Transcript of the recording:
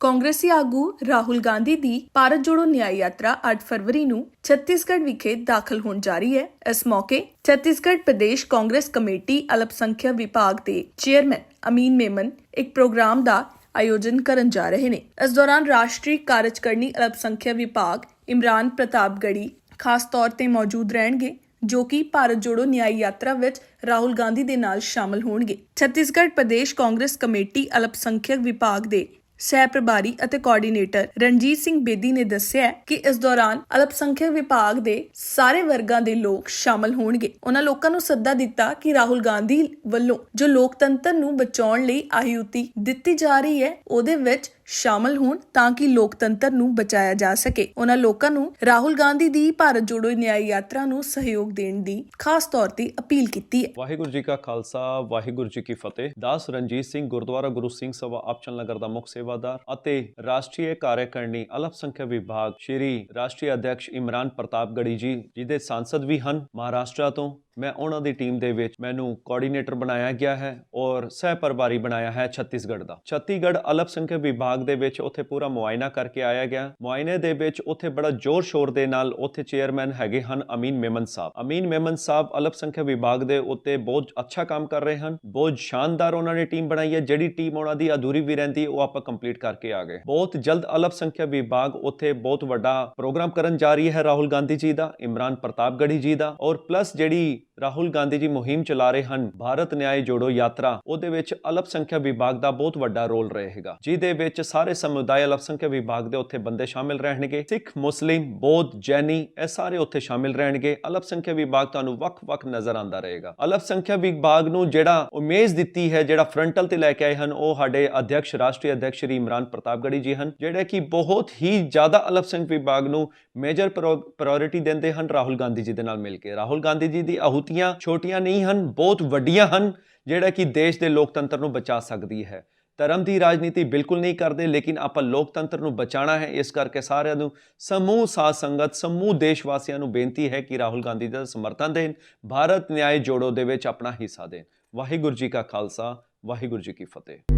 ਕਾਂਗਰਸੀ ਆਗੂ ਰਾਹੁਲ ਗਾਂਧੀ ਦੀ ਭਾਰਤ ਜੋੜੋ ਨਿਆਂ ਯਾਤਰਾ 8 ਫਰਵਰੀ ਨੂੰ ਛੱਤੀਸਗੜ੍ਹ ਵਿਖੇ ਦਾਖਲ ਹੋਣ ਜਾ ਰਹੀ ਹੈ। ਇਸ ਮੌਕੇ ਛੱਤੀਸਗੜ੍ਹ ਪ੍ਰਦੇਸ਼ ਕਾਂਗਰਸ ਕਮੇਟੀ ਅਲਪਸੰਖਿਆ ਵਿਭਾਗ ਦੇ ਚੇਅਰਮੈਨ ਅਮੀਨ ਮੇਮਨ ਇੱਕ ਪ੍ਰੋਗਰਾਮ ਦਾ ਆਯੋਜਨ ਕਰਨ ਜਾ ਰਹੇ ਨੇ। ਇਸ ਦੌਰਾਨ ਰਾਸ਼ਟਰੀ ਕਾਰਜਕਰਨੀ ਅਲਪਸੰਖਿਆ ਵਿਭਾਗ ਇਮਰਾਨ ਪ੍ਰਤਾਪਗੜੀ ਖਾਸ ਤੌਰ ਤੇ ਮੌਜੂਦ ਰਹਿਣਗੇ, ਜੋ ਕਿ ਭਾਰਤ ਜੋੜੋ ਨਿਆਂ ਯਾਤਰਾ ਵਿੱਚ ਰਾਹੁਲ ਗਾਂਧੀ ਦੇ ਨਾਲ ਸ਼ਾਮਲ ਹੋਣਗੇ। ਛੱਤੀਸਗੜ੍ਹ ਪ੍ਰਦੇਸ਼ ਕਾਂਗਰਸ ਕਮੇਟੀ ਅਲਪਸੰਖਿਅਕ ਵਿਭਾਗ ਦੇ ਸਹਿ ਪ੍ਰਭਾਰੀ ਅਤੇ ਕੋਆਰਡੀਨੇਟਰ ਰਣਜੀਤ ਸਿੰਘ ਬੇਦੀ ਨੇ ਦੱਸਿਆ ਕਿ ਇਸ ਦੌਰਾਨ ਅਲਪਸੰਖਿਅਕ ਵਿਭਾਗ ਦੇ ਸਾਰੇ ਵਰਗਾਂ ਦੇ ਲੋਕ ਸ਼ਾਮਲ ਹੋਣਗੇ। ਉਹਨਾਂ ਲੋਕਾਂ ਨੂੰ ਸੱਦਾ ਦਿੱਤਾ ਕਿ ਰਾਹੁਲ ਗਾਂਧੀ ਵੱਲੋਂ ਜੋ ਲੋਕਤੰਤਰ ਨੂੰ ਬਚਾਉਣ ਲਈ ਆਯੁਤੀ ਦਿੱਤੀ ਜਾ ਰਹੀ ਹੈ, ਉਹਦੇ ਵਿੱਚ ਸ਼ਾਮਲ ਹੋਣ ਤਾਂ ਕਿ ਲੋਕਤੰਤਰ ਨੂੰ ਬਚਾਇਆ ਜਾ ਸਕੇ। ਉਹਨਾਂ ਲੋਕਾਂ ਨੂੰ ਰਾਹੁਲ ਗਾਂਧੀ ਦੀ ਭਾਰਤ ਜੋੜੋ ਨਿਆਂ ਯਾਤਰਾ ਨੂੰ ਸਹਿਯੋਗ ਦੇਣ ਦੀ ਖਾਸ ਤੌਰ ਤੇ ਅਪੀਲ ਕੀਤੀ ਹੈ। ਵਾਹਿਗੁਰੂ ਜੀ ਕਾ ਖਾਲਸਾ, ਵਾਹਿਗੁਰੂ ਜੀ ਕੀ ਫਤਿਹ। ਦਾਸ ਰਣਜੀਤ ਸਿੰਘ ਗੁਰਦੁਆਰਾ ਗੁਰੂ ਸਿੰਘ ਸਭਾ ਆਪਚਨ ਨਗਰ ਦਾ ਮੁੱਖ ਸੇਵਾਦਾਰ ਅਤੇ ਰਾਸ਼ਟਰੀ ਕਾਰਜਕਾਰਨੀ ਅਲਪਸੰਖਿਆ ਵਿਭਾਗ ਸ਼੍ਰੀ ਰਾਸ਼ਟਰੀ ਅਧਿਕਸ਼ ਇਮਰਾਨ ਪ੍ਰਤਾਪ ਗੜੀ ਜੀ, ਜਿਹਦੇ ਸੰਸਦ ਵੀ ਹਨ ਮਹਾਰਾਸ਼ਟਰ ਤੋਂ। ਮੈਂ ਉਹਨਾਂ ਦੀ ਟੀਮ ਦੇ ਵਿੱਚ ਮੈਨੂੰ ਕੋਆਰਡੀਨੇਟਰ ਬਣਾਇਆ ਗਿਆ ਹੈ ਔਰ ਸਹਿ ਪ੍ਰਭਾਰੀ ਬਣਾਇਆ ਹੈ ਛੱਤੀਸਗੜ੍ਹ ਦਾ। ਛੱਤੀਸਗੜ੍ਹ ਅਲਪਸੰਖਿਆ ਵਿਭਾਗ ਦੇ ਵਿੱਚ ਉੱਥੇ ਪੂਰਾ ਮੁਆਇਨਾ ਕਰਕੇ ਆਇਆ ਗਿਆ। ਮੁਆਇਨੇ ਦੇ ਵਿੱਚ ਉੱਥੇ ਬੜਾ ਜ਼ੋਰ ਸ਼ੋਰ ਦੇ ਨਾਲ ਉੱਥੇ ਚੇਅਰਮੈਨ ਹੈਗੇ ਹਨ ਅਮੀਨ ਮੇਮਨ ਸਾਹਿਬ। ਅਮੀਨ ਮੇਮਨ ਸਾਹਿਬ ਅਲਪਸੰਖਿਆ ਵਿਭਾਗ ਦੇ ਉੱਤੇ ਬਹੁਤ ਅੱਛਾ ਕੰਮ ਕਰ ਰਹੇ ਹਨ। ਬਹੁਤ ਸ਼ਾਨਦਾਰ ਉਹਨਾਂ ਨੇ ਟੀਮ ਬਣਾਈ ਹੈ। ਜਿਹੜੀ ਟੀਮ ਉਹਨਾਂ ਦੀ ਅਧੂਰੀ ਵੀ ਰਹਿੰਦੀ, ਉਹ ਆਪਾਂ ਕੰਪਲੀਟ ਕਰਕੇ ਆ ਗਏ। ਬਹੁਤ ਜਲਦ ਅਲਪਸੰਖਿਆ ਵਿਭਾਗ ਉੱਥੇ ਬਹੁਤ ਵੱਡਾ ਪ੍ਰੋਗਰਾਮ ਕਰਨ ਜਾ ਰਹੀ ਹੈ ਰਾਹੁਲ ਗਾਂਧੀ ਜੀ ਦਾ, ਇਮਰਾਨ ਪ੍ਰਤਾਪ ਪ੍ਰਤਾਪਗੜੀ ਜੀ ਦਾ ਔਰ ਪਲੱਸ ਜਿਹੜੀ ਰਾਹੁਲ ਗਾਂਧੀ ਜੀ ਮੁਹਿੰਮ ਚਲਾ ਰਹੇ ਹਨ। ਭਾਰਤ ਨਿਆਏ ਜੋੜੋ ਯਾਤਰਾ। ਉਹਦੇ ਵਿੱਚ ਅਲਪਸੰਖਿਆ ਵਿਭਾਗ ਦਾ ਬਹੁਤ ਵੱਡਾ ਰੋਲ ਰਹੇਗਾ। ਜਿਹਦੇ ਵਿੱਚ ਸਾਰੇ ਸਮੁਦਾਇ ਅਲਪਸੰਖਿਆ ਵਿਭਾਗ ਦੇ ਉੱਥੇ ਬੰਦੇ ਸ਼ਾਮਿਲ ਰਹਿਣਗੇ। ਸਿੱਖ, ਮੁਸਲਿਮ, ਬੌਧ, ਜੈਨੀ ਇਹ ਸਾਰੇ ਉੱਥੇ ਸ਼ਾਮਿਲ ਰਹਿਣਗੇ। ਅਲਪਸੰਖਿਆ ਵਿਭਾਗ ਤੁਹਾਨੂੰ ਵੱਖ-ਵੱਖ ਨਜ਼ਰ ਆਉਂਦਾ ਰਹੇਗਾ। ਅਲਪਸੰਖਿਆ ਵਿਭਾਗ ਨੂੰ ਜਿਹੜਾ ਉਮੇਜ ਦਿੱਤੀ ਹੈ, ਜਿਹੜਾ ਫਰੰਟਲ ਤੇ ਲੈ ਕੇ ਆਏ ਹਨ, ਉਹ ਸਾਡੇ ਅਧਿਕਸ਼ ਰਾਸ਼ਟਰੀ ਅਧਿਕਸ਼ ਸ਼੍ਰੀ ਇਮਰਾਨ ਪ੍ਰਤਾਪਗੜੀ ਜੀ ਹਨ, ਜਿਹੜੇ ਕਿ ਬਹੁਤ ਹੀ ਜ਼ਿਆਦਾ ਅਲਪਸੰਖ ਵਿਭਾਗ ਨੂੰ ਮੇਜਰ ਪ੍ਰਾਇੋਰਟੀ ਦਿੰਦੇ ਹਨ ਰਾਹੁਲ ਗਾਂਧੀ ਜੀ ਦੇ ਨਾਲ ਮਿਲ ਕੇ। ਰਾਹੁਲ ਗਾਂਧੀ ਜੀ ਦੀ ਆਹੂਤੀਆਂ ਛੋਟੀਆਂ ਨਹੀਂ ਹਨ, ਬਹੁਤ ਵੱਡੀਆਂ ਹਨ, ਜਿਹੜਾ ਕਿ ਦੇਸ਼ ਦੇ ਲੋਕਤੰਤਰ ਨੂੰ ਬਚਾ ਸਕਦੀ ਹੈ। ਧਰਮ ਦੀ ਰਾਜਨੀਤੀ ਬਿਲਕੁਲ ਨਹੀਂ ਕਰਦੇ, ਲੇਕਿਨ ਆਪਾਂ ਲੋਕਤੰਤਰ ਨੂੰ ਬਚਾਉਣਾ ਹੈ। ਇਸ ਕਰਕੇ ਸਾਰਿਆਂ ਨੂੰ ਸਮੂਹ ਸਾਥ ਸੰਗਤ, ਸਮੂਹ ਦੇਸ਼ ਵਾਸੀਆਂ ਨੂੰ ਬੇਨਤੀ ਹੈ ਕਿ ਰਾਹੁਲ ਗਾਂਧੀ ਦਾ ਸਮਰਥਨ ਦੇਣ, ਭਾਰਤ ਨਿਆਂ ਜੋੜੋ ਦੇ ਵਿੱਚ ਆਪਣਾ ਹਿੱਸਾ ਦੇਣ। ਵਾਹਿਗੁਰੂ ਜੀ ਕਾ ਖਾਲਸਾ, ਵਾਹਿਗੁਰੂ ਜੀ ਕੀ ਫਤਿਹ।